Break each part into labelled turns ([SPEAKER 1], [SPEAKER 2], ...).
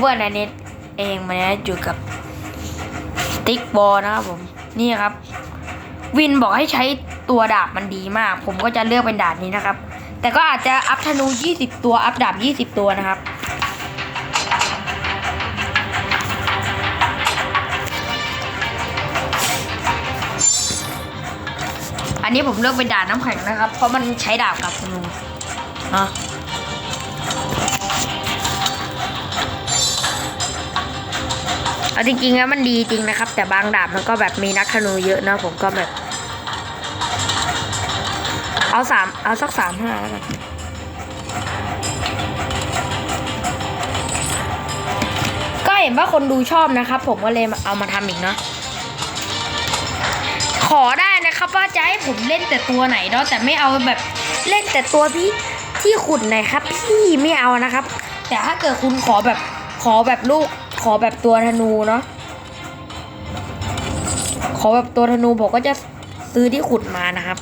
[SPEAKER 1] เพื่อนๆอันนี้เองมันอยู่กับสติ๊กบอลนะครับผมนี่ครับ วินบอกให้ใช้ตัวดาบมันดีมาก ผมก็จะเลือกเป็นดาบนี้นะครับ แต่ก็อาจจะอัพธนู 20 ตัว อัพดาบ 20 ตัวนะครับ อันนี้ผมเลือกเป็นดาบน้ำแข็งนะครับ เพราะมันใช้ดาบกับธนูเนะ เอาจริงๆแล้วมันดีจริงนะครับ แต่บางดาบมันก็แบบมีนักธนูเยอะนะผมก็แบบ เอาสามเอาสักสามห้าแล้วกันก็เห็นว่าคนดูชอบนะครับ ผมก็เลยเอามาทำอีกเนาะขอได้นะครับว่าจะให้ผมเล่นแต่ตัวไหนเนาะแต่ไม่เอาแบบเล่นแต่ตัวที่ที่ขุดหน่อยครับ พี่ไม่เอานะครับ แต่ถ้าเกิดคุณขอแบบขอแบบลูก ขอแบบตัวธนูเนาะขอแบบตัวธนูผมก็จะซื้อที่ขุดมานะครับ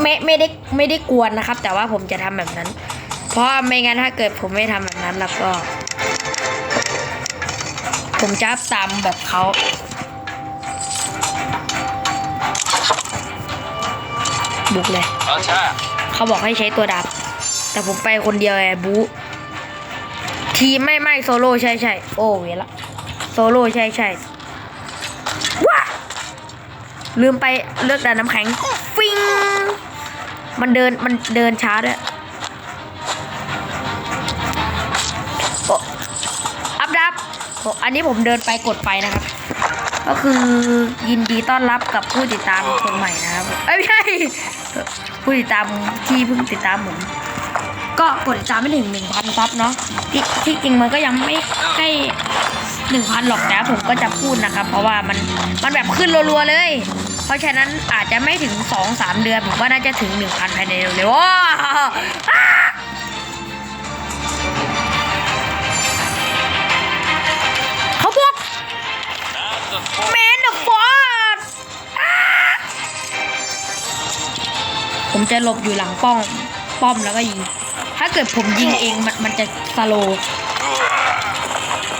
[SPEAKER 1] ไม่ไม่ได้ไม่ได้กวนนะครับ แต่ว่าผมจะทำแบบนั้น เพราะไม่งั้นถ้าเกิดผมไม่ทำแบบนั้นแล้วก็ ผมจะตามแบบเขาบุกเลย
[SPEAKER 2] เอาใช่
[SPEAKER 1] เขาบอกให้ใช้ตัวดับ แต่ผมไปคนเดียวไงบู ทีไม่ไม่โซโล่ใช่ใช่โอ้เวละโซโล่ใช่ใช่ว้าลืมไปเลือกด่านน้ำแข็งฟิงมันเดินมันเดินช้าด้วยอัพดับอ้อันนี้ผมเดินไปกดไปนะครับ ก็คือยินดีต้อนรับกับผู้ติดตามคนใหม่นะครับ เอ้ยไม่ใช่ผู้ติดตามที่เพิ่งติดตามผม ก็กดติดตามไม่ถึงหนึ่งพันซับเนาะที่ที่จริงมันก็ยังไม่ใกล้หนึ่งพันหรอกแต่ผมก็จะพูดนะครับ เพราะว่ามันมันแบบขึ้นรัวๆเลย เพราะฉะนั้นอาจจะไม่ถึงสองสามเดือน ผมว่าน่าจะถึงหนึ่งพันภายในเร็วๆว้าวอ้าเขาบอกแมนเดอะฟอร์ดผมจะหลบอยู่หลังป้อมป้อมแล้วก็ยิง ถ้าเกิดผมยิงเองมันมันจะสโลว์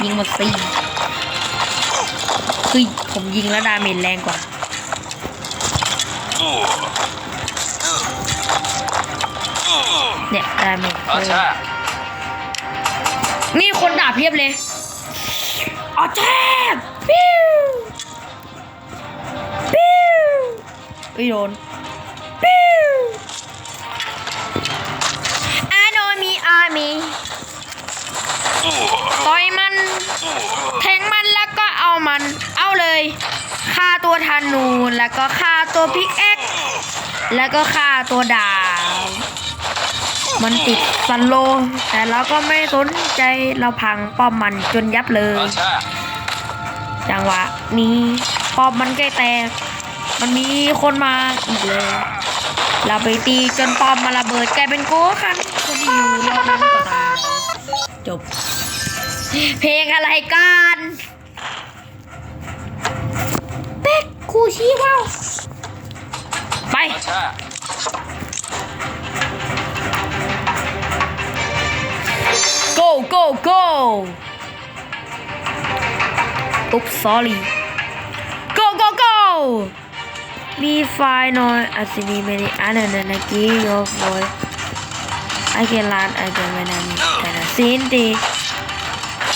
[SPEAKER 1] ยิงหมดซีคือผมยิงแล้วดาเมจแรงกว่า เนี่ยดาเมจ
[SPEAKER 2] เอาใช่
[SPEAKER 1] นี่คนด่าเพียบเลยอ๋อแทบปิ้วปิ้วไม่โดน ธนูแล้วก็ฆ่าตัวพิกเอ็กแล้วก็ฆ่าตัวดาบมันติดสันโล แต่เราก็ไม่สนใจเราพังป้อมมันจนยับเลย
[SPEAKER 2] เอาใช่
[SPEAKER 1] จังหวะนี้ป้อมมันใกล้แตก มันมีคนมาอีกเลยเราไปตีจนป้อมมาระเบิดกลายเป็นโก้คันคนที่อยู่รอบนั้นก็ตายจบ เพลงอะไรกัน เป็ก คูชีว้าวไป
[SPEAKER 2] เอาใช่
[SPEAKER 1] go go go อุ๊บ sorry go go go มีไฟหน่อยอาจจะมีไม่ได้อ่านในนักกี้ยกบอย I can learn I can ไม่นานแต่ละซีนดี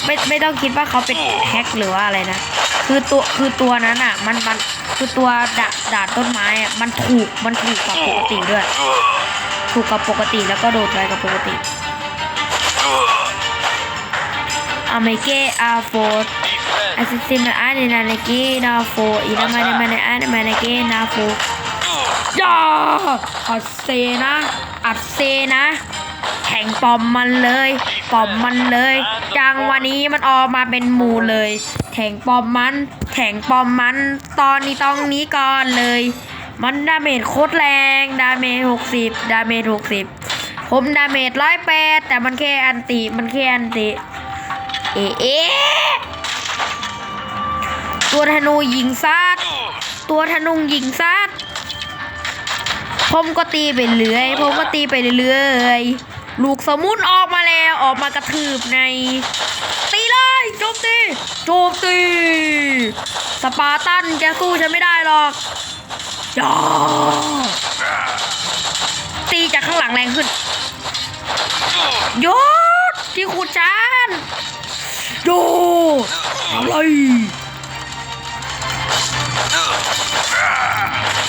[SPEAKER 1] ไม่ไม่ต้องคิดว่าเขาเป็นแฮกหรือว่าอะไรนะ คือตัวคือตัวนั้นอะ มันมัน คือตัวดาดาต้นไม้อะมันถูกมันถูกกับปกติด้วย ถูกกับปกติแล้วก็โดดไปกับปกติอเมเกอาโฟร์
[SPEAKER 2] ดีเฟน
[SPEAKER 1] อาซิซิมอาเนนาเนเกนาโฟอีนามาเนมาเนอาเนมาเนเกนาโฟย่าอัดเซนะ อัดเซนะ แข่งปอมมันเลย ปอมมันเลยจังวันนี้มันออกมาเป็นหมูเลย แข่งปอมมันแข่งปอมมัน ตอนนี้ต้องนี้ก่อนเลย มันดาเมจโคตรแรง ดาเมจหกสิบดาเมจหกสิบผมดาเมจร้อยแปดแต่มันแค่อันติ มันแค่อันติ เอะเอะตัวธนูยิงซัดตัวธนูยิงซัดผมก็ตีไปเรื่อย ผมก็ตีไปเรื่อย ลูกสมุนออกมาแล้ว ออกมากระทืบใน ตีเลยโจมตีโจมตีสปาร์ตันแกสู้ฉันไม่ได้หรอกย่าตีจากข้างหลังแรงขึ้นโยดที่ขุดจานโยอะไร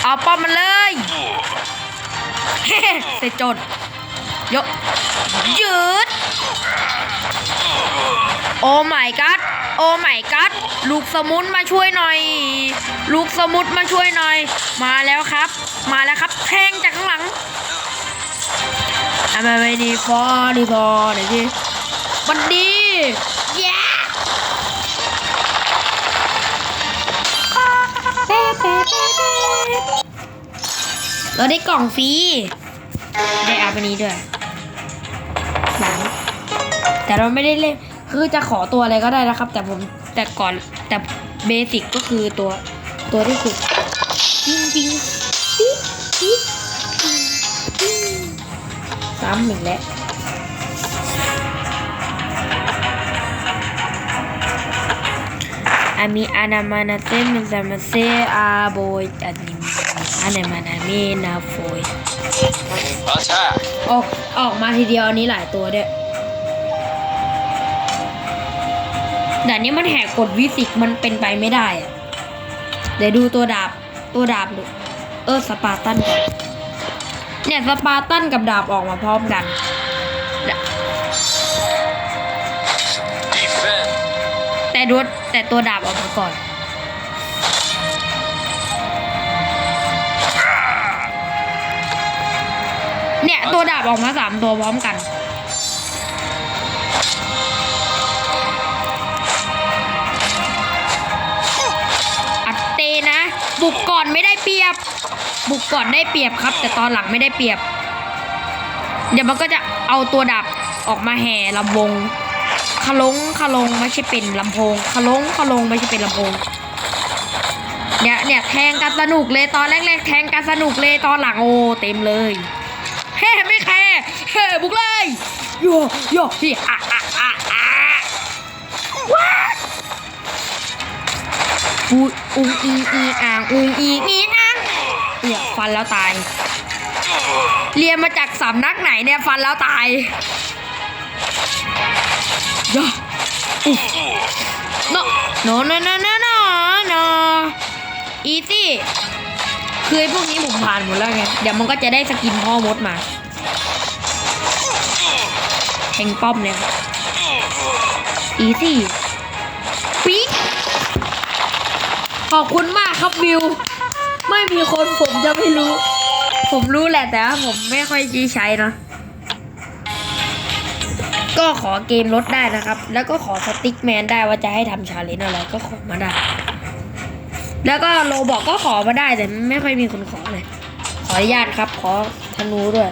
[SPEAKER 1] เอาป้อมมันเลยเฮ้เสร็จจน ยกยืด โอ้ไม่กัดโอ้ไม่กัดลูกสมุนมาช่วยหน่อย ลูกสมุนมาช่วยหน่อย มาแล้วครับ มาแล้วครับ แทงจากข้างหลังทำไมไม่ดีพอดีพอหน่อยสิมันดีเย้แป๊ะแป๊ะแป๊ะแป๊ะเราได้กล่องฟรี ได้อัพอันนี้ด้วยหลัง แต่เราไม่ได้เล่นคือจะขอตัวอะไรก็ได้นะครับ แต่ผมแต่ก่อนแต่เบสิกก็คือตัวตัวที่สุดปิงปิงปิ๊งปิ๊งปิ๊งปิ๊งซ้ำอีกแล้วอามีอานามานาเตมิซามาเซอาโบยอันนิมอานามานาเมนาโฟยออกออกมาทีเดียวอันนี้หลายตัวด้วย แต่นี้มันแหกกฎวิสิกมันเป็นไปไม่ได้อะเดี๋ยวดูตัวดาบตัวดาบดูเออสปาร์ตันก่อนเนี่ยสปาร์ตันกับดาบออกมาพร้อมกันแต่ดูแต่ตัวดาบออกมาก่อนเนี่ยตัวดาบออกมาสามตัวพร้อมกัน บุกก่อนไม่ได้เปรียบ บุกก่อนได้เปรียบครับ แต่ตอนหลังไม่ได้เปรียบ เดี๋ยวมันก็จะเอาตัวดับออกมาแห่ลำวงคลงคลงไม่ใช่เป็นลำโพงคลงคลงไม่ใช่เป็นลำโพงเนี่ยเนี่ยแทงกันสนุกเลยตอนแรกๆแทงกันสนุกเลยตอนหลังโอ้เต็มเลยเฮ้ไม่แคร์เฮ้บุกเลยโยโยที่อะอะอะอะ อูอุงอีอีอ่างอุงอีอีอ่างเนี่ยฟันแล้วตาย เรียนมาจากสำนักไหนเนี่ยฟันแล้วตายย่าอุ๊ยโนโนโนโนโนโนโนอีซี่คือพวกนี้ผมผ่านหมดแล้วไง เดี๋ยวมันก็จะได้สกินพ่อมดมาแทงป้อมเนี่ยอีซี่ปิ๊ ขอบคุณมากครับวิว ไม่มีคนผมจะไม่รู้ ผมรู้แหละแต่ว่าผมไม่ค่อยจีใช้นะก็ขอเกมลดได้นะครับ แล้วก็ขอสติ๊กแมนได้ว่าจะให้ทำชาเลนจ์อะไรก็ขอมาได้ แล้วก็โลบอกก็ขอมาได้แต่ไม่ค่อยมีคนขอเลย ขออนุญาตครับ ขอธนูด้วย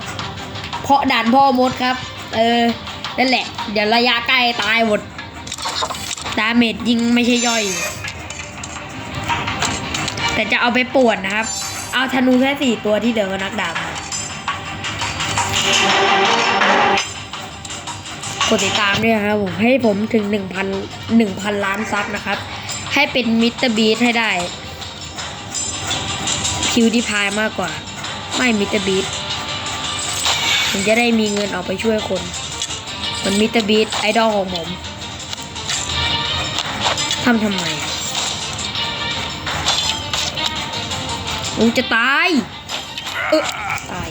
[SPEAKER 1] เพราะด่านพ่อมดครับ เออ นั่นแหละ เดี๋ยวระยะใกล้ตายหมด ดาเมจยิงไม่ใช่ย่อย แต่จะเอาไปป่วนนะครับ เอาธนูแค่สี่ตัวที่เดินกับนักดาบกดติดตามด้วยครับผมให้ผมถึงหนึ่งพันหนึ่งพันล้านซับนะครับ ให้เป็นมิสเตอร์บีทให้ได้คิวที่พายมากกว่า ไม่มิสเตอร์บีทผมจะได้มีเงินออกไปช่วยคน มันมิสเตอร์บีทไอดอลของผมทำทำไม กูจะตาย เออตาย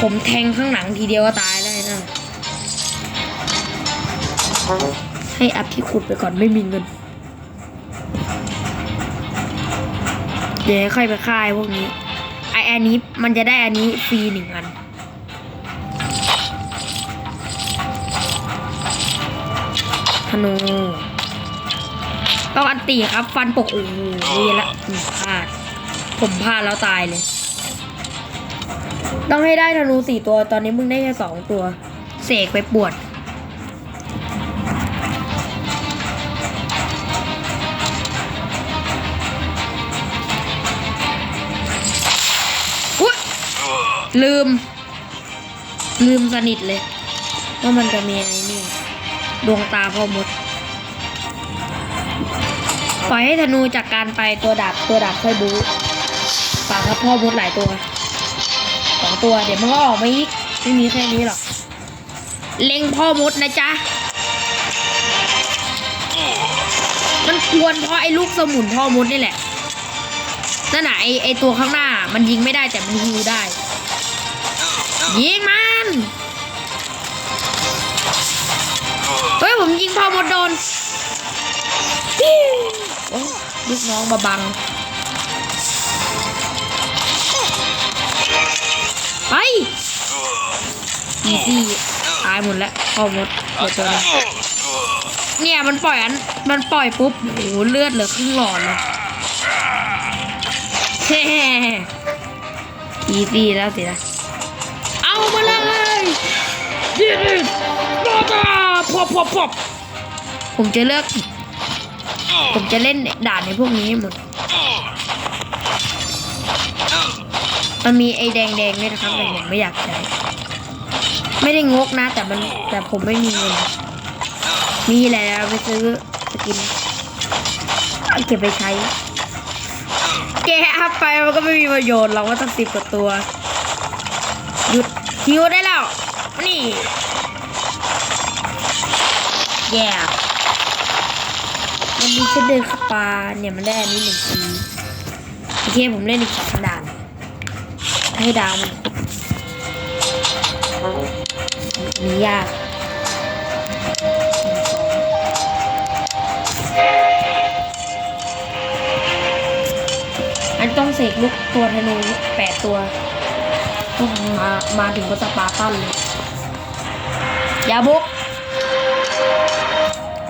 [SPEAKER 1] ผมแทงข้างหลังทีเดียวก็ตายได้นะให้อัพที่ขุดไปก่อนไม่มีเงิน เดี๋ยวค่อยไปค่ายพวกนี้ ไออันนี้มันจะได้อันนี้ฟรีหนึ่งอันธนู ต้องอันตีครับ ฟันปกโอ้โหนี่ละอืมพลาด ผมพลาดแล้วตายเลย ต้องให้ได้ธนูสี่ตัว ตอนนี้มึงได้แค่สองตัว เสกไปปวด อุ๊ยลืม ลืมสนิทเลย ว่ามันจะมีอะไอ้นี่ ดวงตาพ่อมด ปล่อยให้ธนูจากการไปตัวดาบตัวดาบค่อยบู๊ปากครับพ่อมดหลายตัวสองตัวเดี๋ยวมันก็ออกมาอีกไม่มีแค่นี้หรอก เล็งพ่อมดนะจ๊ะ มันกวนเพราะไอ้ลูกสมุนพ่อมดนี่แหละนั่นน่ะไอไอตัวข้างหน้า มันยิงไม่ได้แต่มันฮิวได้ ยิงมัน เฮ้ยผมยิงพ่อมดโดน ลูกน้องมาบัง ไปอีซี่ตายหมดแล้วพ่อมดหลือตัวนึงเนี่ยมันปล่อยอัน มันปล่อยปุ๊บโอ้โหเลือดเหลือครึ่งหลอดเลยเฮ้อีซี่แล้วสินะเอามาเลยยิงบาบาพอพอพอผมจะเลือก ผมจะเล่นด่านในพวกนี้หมด มันมีไอ้แดงแดงๆด้วยนะครับแต่ผมไม่อยากใช้ ไม่ได้งกนะ แต่มันแต่ผมไม่มีเงิน มีแหละไปซื้อสกินเก็บไปใช้ แกอัพไปมันก็ไม่มีประโยชน์หรอกว่าต้องสิบกว่าตัว หยุดฮิวได้แล้ว นี่ แย่มันเช่นเดินขับปลาเนี่ยมันได้อันนี้หนึ่งทีโอเคผมเล่นอีกสองด่านให้ดาวมันมียากอันต้องเสกลูกตัวธนูแปดตัวมามาถึงก็สปาร์ตันเลยยาบุก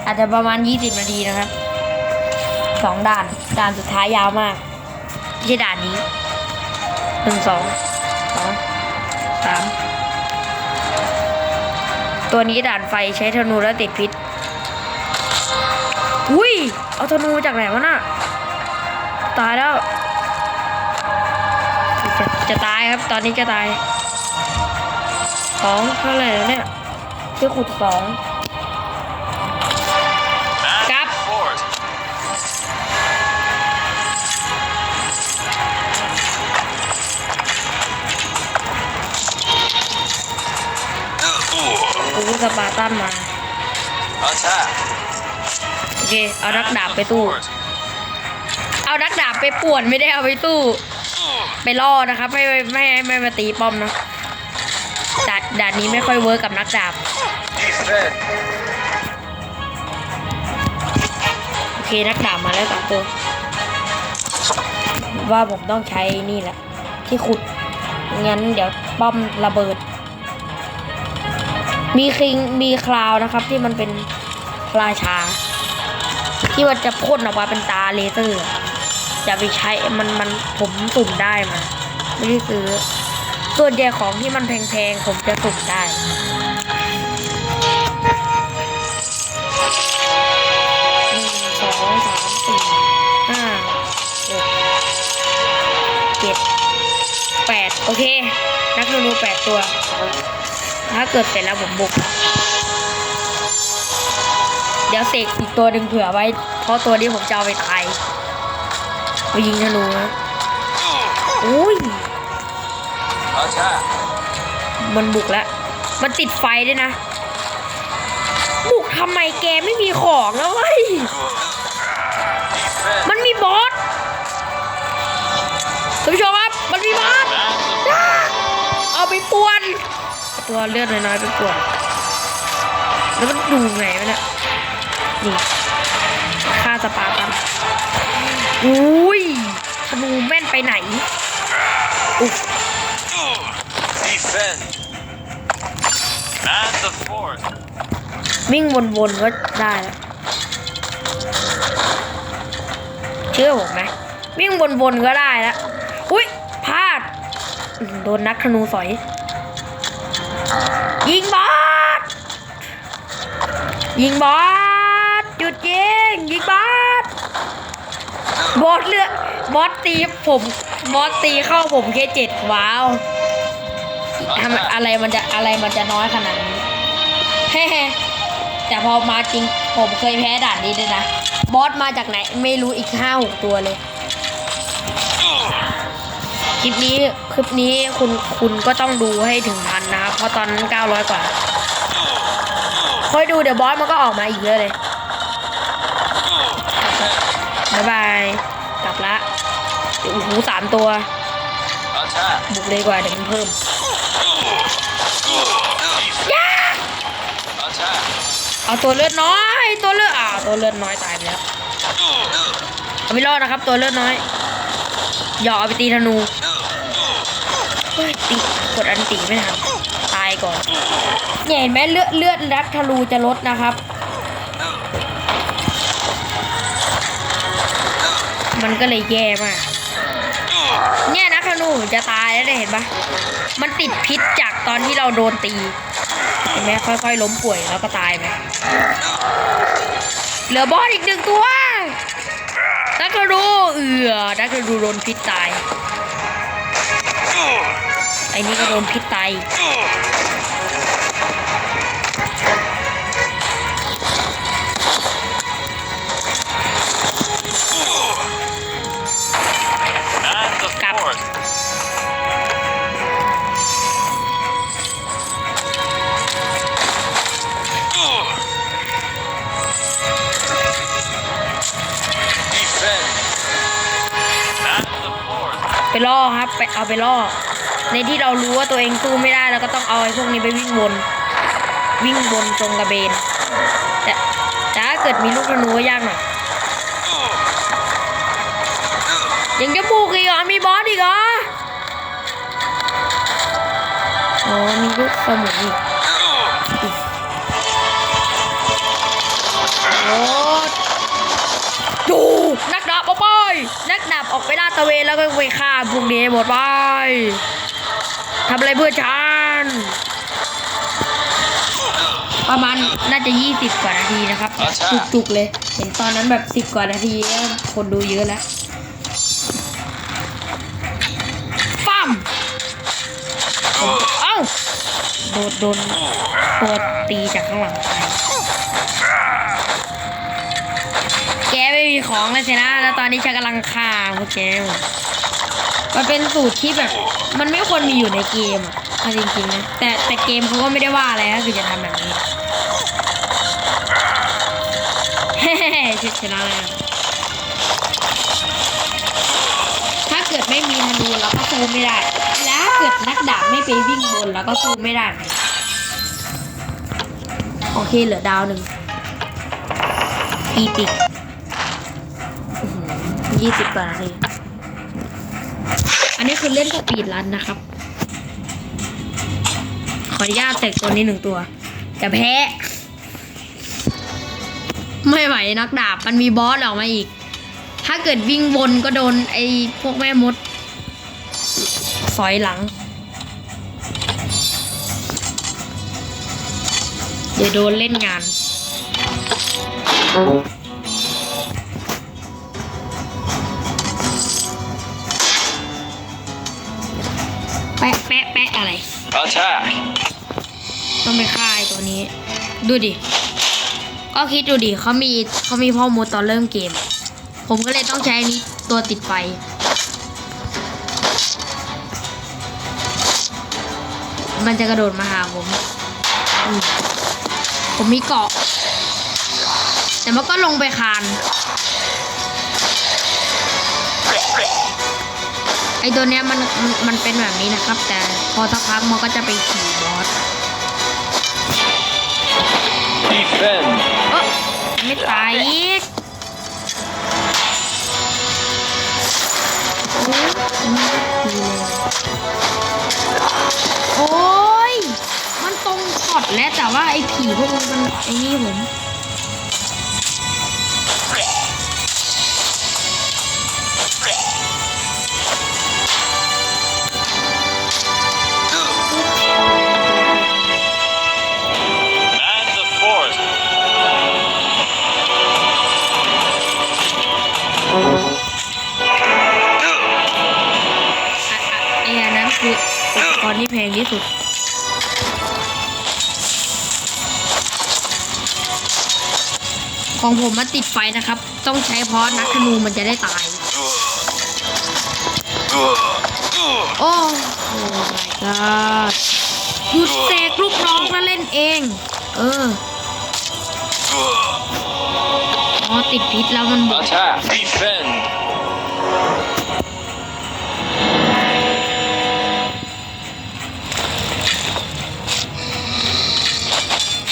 [SPEAKER 1] อาจจะประมาณ20นาทีนะครับ สองด่าน ด่านสุดท้ายยาวมากไม่ใช่ด่านนี้หนึ่งสองสองสามตัวนี้ด่านไฟใช้ธนูแล้วติดพิษ อุ้ย เอาธนูจากไหนวะน่ะ ตายแล้ว จะจะตายครับ ตอนนี้จะตายสองเท่าไหร่แล้วเนี่ยที่ขุดสอง สปาร์ตันมา โอเค เอานักดาบไปตู้ เอานักดาบไปป่วนไม่ได้เอาไปตู้ ไปล่อนะครับ ไม่ไม่ไม่ไม่มาตีป้อมนะด่านด่านนี้ไม่ค่อยเวิร์กกับนักดาบ โอเค นักดาบมาแล้วสองตัว ว่าผมต้องใช้นี่แหละ ที่ขุด งั้นเดี๋ยวป้อมระเบิด มีคิงมีคลาวนะครับ ที่มันเป็นราชา ที่มันจะพ่นออกมาเป็นตาเลเซอร์อะจะไปใช้มันมันผมสุ่มได้มาไม่ได้ซื้อ ส่วนใหญ่ของที่มันแพงๆผมจะสุ่มได้หนึ่งสองสามสี่ห้าหกเจ็ดแปดโอเค นักธนูแปดตัว ถ้าเกิดเสร็จแล้วผมบุก เดี๋ยวเสกอีกตัวหนึ่งเผื่อไว้ เพราะตัวนี้ผมจะเอาไปตายไปยิงธนูนะอุ้ยมันบุกแล้ว มันติดไฟด้วยนะ บุกทำไมแกไม่มีของแล้วเว้ย มันมีบอสท่านผู้ชมครับ มันมีบอสเอาไปป่วน ตัวเลือดน้อยๆไปป่วนแล้วมันดูไงวะเนี่ยนี่ฆ่าสปาร์ตันอุ้ยธนูแม่นไปไหนอุ๊ย
[SPEAKER 2] Defend. Man the fort.
[SPEAKER 1] วิ่งวนๆก็ได้แล้วเชื่อผมไหมวิ่งวนๆก็ได้แล้วอุ้ยพลาดโดนนักธนูสอย ยิงบอสยิงบอสหยุดยิงยิงบอสบอสเลือดบอสตีผมบอสตีเข้าผมแค่เจ็ดว้าวทำอะไรมันจะอะไรมันจะน้อยขนาดนี้เฮ้แต่พอมาจริงผมเคยแพ้ด่านนี้ด้วยนะ บอสมาจากไหน ไม่รู้อีกห้าหกตัวเลย คลิปนี้คลิปนี้คุณคุณก็ต้องดูให้ถึงพันนะครับเพราะตอนนั้นเก้าร้อยกว่าค่อยดูเดี๋ยวบอสมันก็ออกมาอีกเยอะเลยบ๊ายบายกลับละโอ้โหสามตัวบุกเลยกว่าเดี๋ยวมันเพิ่มเอาตัวเลือดน้อยตัวเลือดอ่าตัวเลือดน้อยตายไปแล้วเอาไม่รอดนะครับ ตัวเลือดน้อยอย่าเอาไปตีธนู เฮ้ยตีกดอันตีไม่ทันตายก่อนเนี่ยเห็นไหมเลือดเลือดรักธนูจะลดนะครับ มันก็เลยแย่มาก เนี่ยนักธนูจะตายแล้วเนี่ยเห็นปะมันติดพิษจากตอนที่เราโดนตี เห็นไหมค่อยๆล้มป่วยแล้วก็ตายไปเหลือบอสอีกหนึ่งตัวนักธนูเอือนักธนูโดนพิษตาย ไอ้นี่ก็โดนพิษตายไปล่อครับ ไปเอาไปล่อ ในที่เรารู้ว่าตัวเองสู้ไม่ได้เราก็ต้องเอาไอ้พวกนี้ไปวิ่งบนวิ่งบนตรงกระเบนแต่แต่ถ้าเกิดมีลูกธนูก็ยากหน่อยยังจะบุกอีกเหรอมีบอสอีกเหรออ๋อมีลูกสมุนอีกโอ้ดูนักดาบออกไปนักดาบออกไปลาดตะเวนแล้วก็ไปฆ่าพวกนี้หมดไป ทำอะไรเพื่อฉันประมาณน่าจะ 20 กว่านาทีนะครับ
[SPEAKER 2] อ่าใช่
[SPEAKER 1] จุกๆเลย เห็นตอนนั้นแบบ 10 กว่านาทีแล้วคนดูเยอะแล้วปั๊มเอ้าโดนโดนตัวตีจากข้างหลังไปแกไม่มีของเลยสินะ แล้วตอนนี้ฉันกำลังฆ่าพวกแกอยู่ มันเป็นสูตรที่แบบ มันไม่ควรมีอยู่ในเกมอะเอาจริงๆนะแต่แต่เกมเขาก็ไม่ได้ว่าอะไรก็คือจะทำแบบนี้เฮ้ชชนะแล้วถ้าเกิดไม่มีธนูเราก็สู้ไม่ได้ แล้วถ้าเกิดนักดาบไม่ไปวิ่งบนเราก็สู้ไม่ได้โอเคเหลือดาวหนึ่งอีปิกยี่สิบกว่านาที อันนี้คือเล่นสปีดรันนะครับ ขออนุญาตแตกตัวนี้หนึ่งตัว จะแพ้ ไม่ไหวนักดาบ มันมีบอสออกมาอีก ถ้าเกิดวิ่งวนก็โดนไอ้พวกแม่มด สอยหลัง เดี๋ยวโดนเล่นงาน แปะแปะแปะอะไร
[SPEAKER 2] Attack.
[SPEAKER 1] ต้องไปฆ่าไอ้ตัวนี้ ดูดิ ก็คิดดูดิเขามีเขามีพ่อมดตอนเริ่มเกม ผมก็เลยต้องใช้อันนี้ตัวติดไฟ มันจะกระโดดมาหาผมอืมผมมีเกาะ แต่มันก็ลงไปคาน ไอตัวเนี้ยมันมันมันเป็นแบบนี้นะครับ แต่พอสักพักมันก็จะไปขี่บอส
[SPEAKER 2] Defend.
[SPEAKER 1] เอ้อไม่ตายอีกโอ้ยโอ้ย มันตรงช็อตแล้วแต่ว่าไอ้ผีพวกมันมันไอ้นี่ผม ของผมมันติดไฟนะครับ ต้องใช้เพราะนักธนูมันจะได้ตาย โอ้โอ้ my god หยุดเสกลูกน้องแล้วเล่นเอง เอออ๋อติดพิษแล้วมันบอก
[SPEAKER 2] Attack. Defend.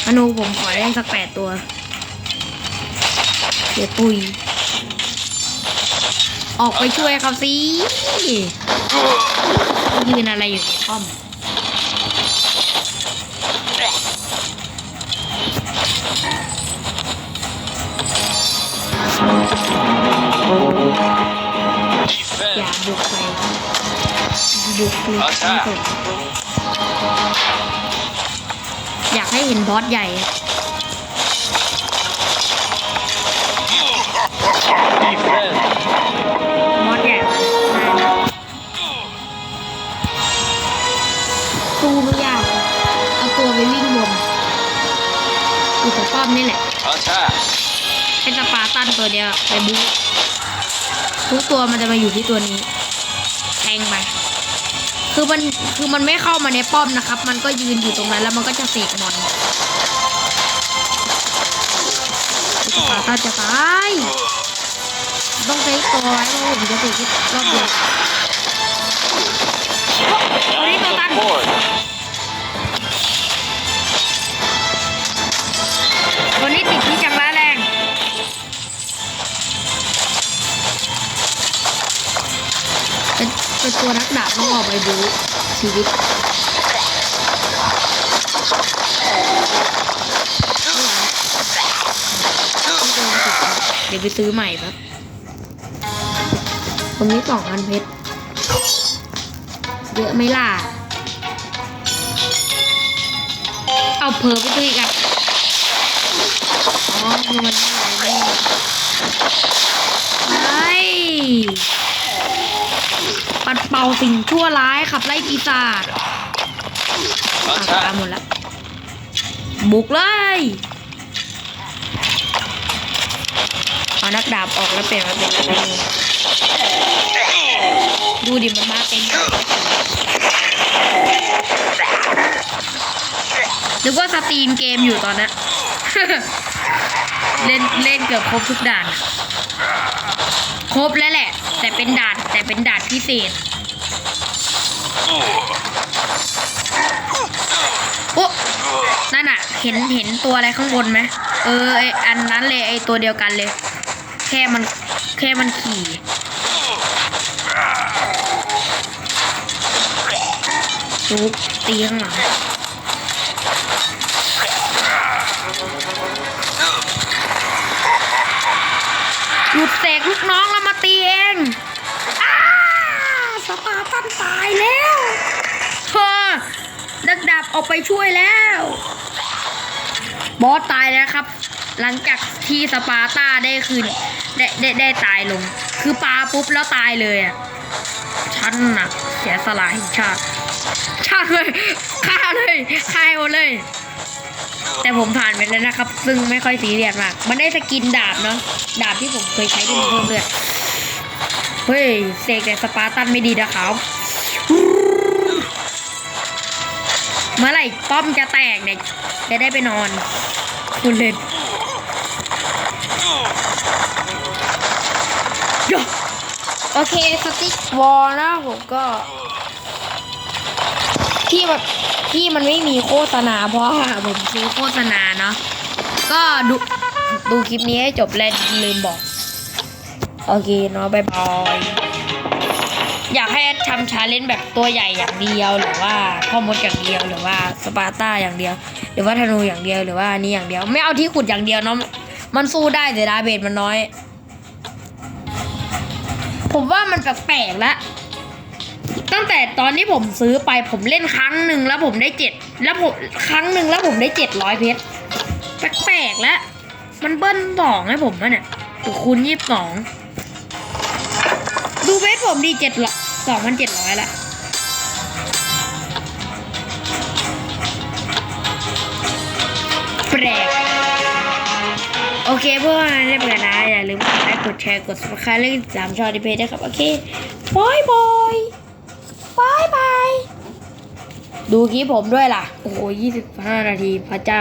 [SPEAKER 1] ธนูผมขอเล่นสักแปดตัว เดี๋ยวตุย ออกไปช่วยเขาสิยืนอะไรอยู่ในป้อมอย่า
[SPEAKER 2] Defend.
[SPEAKER 1] บุกไปบุกบุกไม่สนอยากให้เห็นบอสใหญ่ นี่แหละ
[SPEAKER 2] Attack.
[SPEAKER 1] ให้สปาร์ตันตัวเดียวไปบู๊ทุกตัวมันจะมาอยู่ที่ตัวนี้แทงไปคือมันคือมันไม่เข้ามาในป้อมนะครับ มันก็ยืนอยู่ตรงนั้นแล้วมันก็จะเสกมอนสปาร์ตันจะตายต้องใช้ตัวไว้เพราะผมจะเสกแค่รอบเดียว
[SPEAKER 2] Nine the fourth.
[SPEAKER 1] ตัวนี้ ติดที่จังร้ายแรง เป็นเป็นตัวนักดาบต้องออกไปบู๊ชีวิตเดี๋ยวไปซื้อใหม่ปะตรงนี้สองพันเพชร เยอะไหมล่ะ เอาเพอไปซื้ออีกอะ คือมันไม่ไหวแน่ไม่ ปัดเป่าสิ่งชั่วร้ายขับไล่ปีศาจตามหมดล้วบุกเลยเอานักดาบออกแล้วเปลี่ยนมาเป็นอะไรดูดิมันมาเต็มนึกว่าสตรีมเกมอยู่ตอนนั้น เล่นเล่นเกือบครบทุกด่าน ครบแล้วแหละ แต่เป็นด่านแต่เป็นด่านพิเศษโอ้นั่นอะเห็นเห็นตัวอะไรข้างบนไหมเออไออันนั้นเลยไอตัวเดียวกันเลย แค่มันแค่มันขี่ทุบตีข้างหลัง ออกไปช่วยแล้ว บอสตายแล้วครับ หลังจากที่สปาร์ตาได้คืนได้ได้ได้ตายลง คือปาปุ๊บแล้วตายเลยอะฉันน่ะเสียสละแห่งชาติ ชาติเลยฆ่าเลยฆ่าหมดเลย แต่ผมผ่านไปแล้วนะครับ ซึ่งไม่ค่อยซีเรียสมาก มันได้สกินดาบเนาะดาบที่ผมเคยใช้ได้เพิ่มเลยเฮ้ยเสกแต่สปาร์ตันไม่ดีนะครับ เมื่อไหร่ป้อมจะแตกเนี่ยจะได้ไปนอนคุณเล่นโยโอเคสติ๊กวอลนะผมก็ ที่แบบที่มันไม่มีโฆษณาเพราะผมซื้อโฆษณาเนาะก็ดูดูคลิปนี้ให้จบแล้วลืมบอก โอเคเนาะบายบาย อยากให้ทำชาเลนจ์แบบ ตัวใหญ่อย่างเดียวหรือว่าพ่อมดอย่างเดียวหรือว่าสปาร์ต้าอย่างเดียว หรือว่าธนูอย่างเดียวหรือว่านี้อย่างเดียว ไม่เอาที่ขุดอย่างเดียวเนาะมันสู้ได้แต่ดาเบจมันน้อย ผมว่ามันแปลกๆแล้วตั้งแต่ตอนที่ผมซื้อไปผมเล่นครั้งหนึ่งแล้วผมได้เจ็ดแล้วผมครั้งหนึ่งแล้วผมได้เจ็ดร้อยเพชรแปลกๆแล้วมันเบิ้ลสองให้ผมอะเนี่ยคูณยี่สิบสองดูเพชรผมดีเจ็ดสองพันเจ็ดร้อยละ แรก โอเคเคเพื่อนเรียบร้อยนะ อย่าลืมกดไลค์กดแชร์กด subscribe เละกสามช่องดิเพจด้ครับ โอเคบายบายบายบาย ดูคลิปผมด้วยล่ะ โอ้โห25นาทีพระเจ้า